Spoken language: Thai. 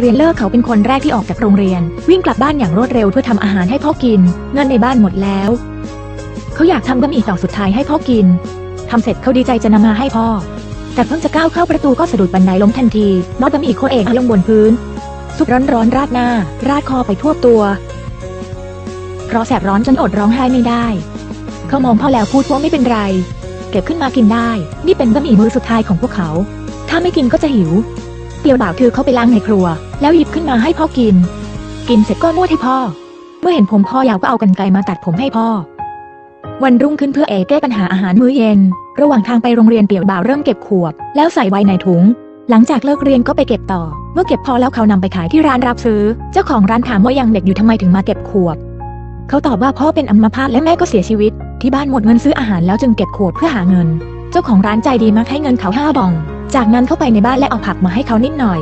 เรียนเลิกเขาเป็นคนแรกที่ออกจากโรงเรียน วิ่งกลับบ้านอย่างรวดเร็วเพื่อทำอาหารให้พ่อกิน เงินในบ้านหมดแล้ว เขาอยากทำบะหมี่ต่อสุดท้ายให้พ่อกินทำเสร็จเขาดีใจจะนำมาให้พ่อ แต่เพิ่งจะก้าวเข้าประตูก็สะดุดบันไดล้มทันทีน็อตบะหมี่โคเอะลงบนพื้น ซุปร้อนๆราดหน้า ราดคอไปทั่วตัว เพราะแสบร้อนจนอดร้องไห้ไม่ได้ เขามองพ่อแล้วพูดว่าไม่เป็นไร เก็บขึ้นมากินได้ นี่เป็นบะหมี่มือสุดท้ายของพวกเขา ถ้าไม่กินก็จะหิว เตียวบ่าวคือเขาไปล้างในครัว แล้วหยิบขึ้นมาให้พ่อกิน กินเสร็จก็นวดให้พ่อ เมื่อเห็นผมพ่อยาวก็เอากรรไกรมาตัดผมให้พ่อ วันรุ่งขึ้นเพื่อเอแก้ปัญหาอาหารมื้อเย็น ระหว่างทางไปโรงเรียนเปียวบ่าวเริ่มเก็บขวบแล้วใส่ไว้ในถุง หลังจากเลิกเรียนก็ไปเก็บต่อ เมื่อเก็บพอแล้วเขานำไปขายที่ร้านรับซื้อ เจ้าของร้านถามว่ายังเด็กอยู่ทำไมถึงมาเก็บขวบเขาตอบว่าพ่อเป็นอัมพาตและแม่ก็เสียชีวิต ที่บ้านหมดเงินซื้ออาหารแล้วจึงเก็บขวบเพื่อหาเงิน เจ้าของร้านใจดีมากให้เงินเขาห้าบอง จากนั้นเข้าไปในบ้านและเอาผักมาให้เขานิดหน่อย